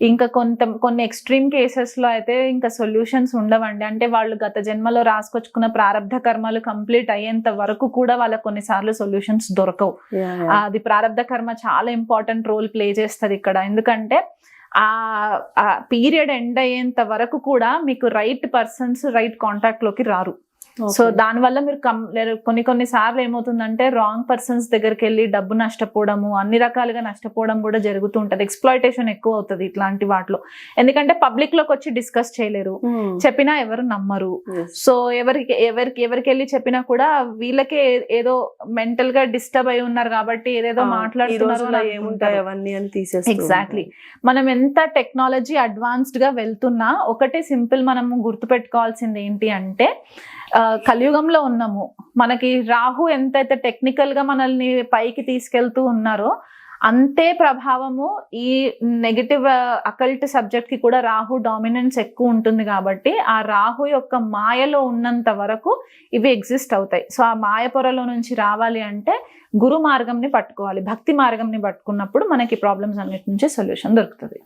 ఇంకా కొంత కొన్ని ఎక్స్ట్రీమ్ కేసెస్లో అయితే ఇంకా సొల్యూషన్స్ ఉండవండి. అంటే వాళ్ళు గత జన్మలో రాసుకొచ్చుకున్న ప్రారంధ కర్మలు కంప్లీట్ అయ్యేంత వరకు కూడా వాళ్ళకి కొన్నిసార్లు సొల్యూషన్స్ దొరకవు. అది ప్రారంధ కర్మ చాలా ఇంపార్టెంట్ రోల్ ప్లే చేస్తుంది ఇక్కడ. ఎందుకంటే ఆ పీరియడ్ ఎండ్ అయ్యేంత వరకు కూడా మీకు రైట్ పర్సన్స్ రైట్ కాంటాక్ట్లోకి రారు. So Okay. దానివల్ల మీరు కం కొన్ని కొన్ని సార్లు ఏమవుతుందంటే రాంగ్ పర్సన్స్ దగ్గరికి వెళ్ళి డబ్బు నష్టపోవడము అన్ని రకాలుగా నష్టపోవడం కూడా జరుగుతూ ఉంటది. ఎక్స్ప్లాయిటేషన్ ఎక్కువ అవుతుంది ఇట్లాంటి వాటిలో. ఎందుకంటే పబ్లిక్లోకి వచ్చి డిస్కస్ చేయలేరు. Hmm. చెప్పినా ఎవరు నమ్మరు. సో ఎవరికి ఎవరికి ఎవరికి వెళ్ళి చెప్పినా కూడా వీళ్ళకే ఏదో మెంటల్గా డిస్టర్బ్ అయి ఉన్నారు కాబట్టి ఏదేదో మాట్లాడుతున్నారు ఎగ్జాక్ట్లీ మనం ఎంత టెక్నాలజీ అడ్వాన్స్డ్గా వెళ్తున్నా ఒకటే సింపుల్ మనము గుర్తుపెట్టుకోవాల్సింది ఏంటి అంటే కలియుగంలో ఉన్నాము. మనకి రాహు ఎంతైతే టెక్నికల్గా మనల్ని పైకి తీసుకెళ్తూ ఉన్నారో అంతే ప్రభావము ఈ నెగటివ్ అకల్ట్ సబ్జెక్ట్కి కూడా రాహు డామినెన్స్ ఎక్కువ ఉంటుంది కాబట్టి ఆ రాహు యొక్క మాయలో ఉన్నంత వరకు ఇవి ఎగ్జిస్ట్ అవుతాయి. సో ఆ మాయ పొరలో నుంచి రావాలి అంటే గురు మార్గంని పట్టుకోవాలి. భక్తి మార్గంని పట్టుకున్నప్పుడు మనకి ప్రాబ్లమ్స్ అన్నిటి నుంచి సొల్యూషన్ దొరుకుతుంది.